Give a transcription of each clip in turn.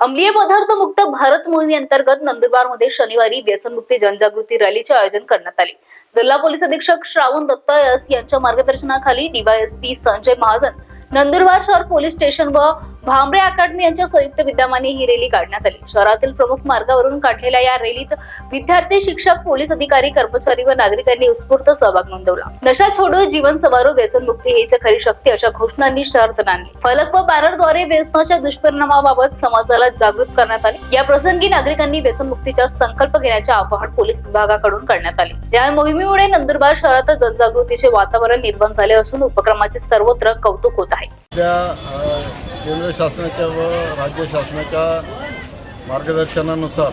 अंमलीय पदार्थ मुक्त भारत मोहिमे अंतर्गत नंदुरबारमध्ये शनिवारी व्यसनमुक्ती जनजागृती रॅलीचे आयोजन करण्यात आले. जिल्हा पोलीस अधीक्षक श्रावण दत्त एस यांच्या मार्गदर्शनाखाली डीवायएसपी संजय महाजन नंदुरबार शहर पोलीस स्टेशन व भांबरे अकॅडमी यांच्या संयुक्त विद्यमाने ही रॅली काढण्यात आली. शहरातील प्रमुख मार्गावरून काढलेल्या या रॅलीत विद्यार्थी शिक्षक पोलीस अधिकारी कर्मचारी व नागरिकांनी उत्स्फूर्त सहभाग नोंदवला. नशा छोडो जीवन सवारो व्यसनमुक्ती हेच खरी शक्ती अशा घोषणांनी शहर आणली फलक व बॅनरद्वारे व्यसनाच्या दुष्परिणामाबाबत समाजाला जागृत करण्यात आले. या प्रसंगी नागरिकांनी व्यसनमुक्तीचा संकल्प घेण्याचे आवाहन पोलीस विभागाकडून करण्यात आले. या मोहिमेमुळे नंदुरबार शहरात जनजागृतीचे वातावरण निर्माण झाले असून उपक्रमाचे सर्वत्र कौतुक होत आहे. केंद्र शासनाच्या व राज्य शासनाच्या मार्गदर्शनानुसार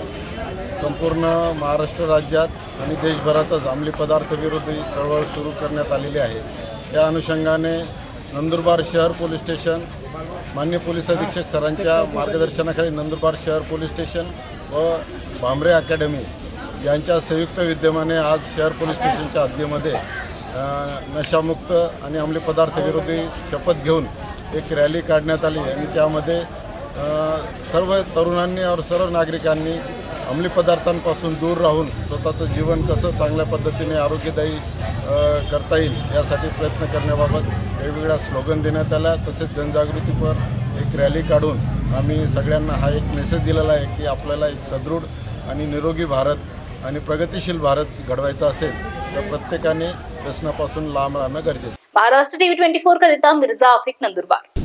संपूर्ण महाराष्ट्र राज्यात आणि देशभरातच अंमली पदार्थविरोधी चळवळ सुरू करण्यात आलेली आहे. त्या अनुषंगाने नंदुरबार शहर पोलीस स्टेशन मान्य पोलीस अधीक्षक सरांच्या मार्गदर्शनाखाली नंदुरबार शहर पोलीस स्टेशन व भांबरे अकॅडमी यांच्या संयुक्त विद्यमाने आज शहर पोलीस स्टेशनच्या हद्दीमध्ये नशामुक्त आणि अंमली पदार्थविरोधी शपथ घेऊन एक रॅली काढण्यात आली आणि त्यामध्ये सर्व तरुणांनी और सर्व नागरिकांनी अंमली पदार्थांपासून दूर राहून स्वतःचं जीवन कसं चांगल्या पद्धतीने आरोग्यदायी करता येईल यासाठी प्रयत्न करण्याबाबत वेगवेगळ्या स्लोगन देण्यात आला तसेच जनजागृतीपर एक रॅली काढून आम्ही सगळ्यांना हा एक मेसेज दिलेला आहे की आपल्याला एक सदृढ आणि निरोगी भारत आणि प्रगतिशील भारत घडवायचा असेल तर प्रत्येकाने व्यसनापासून लांब राहणं गरजेचं महाराष्ट्र टीव्ही ट्वेंटी फोर करिता मिर्झा आफिक नंदुरबार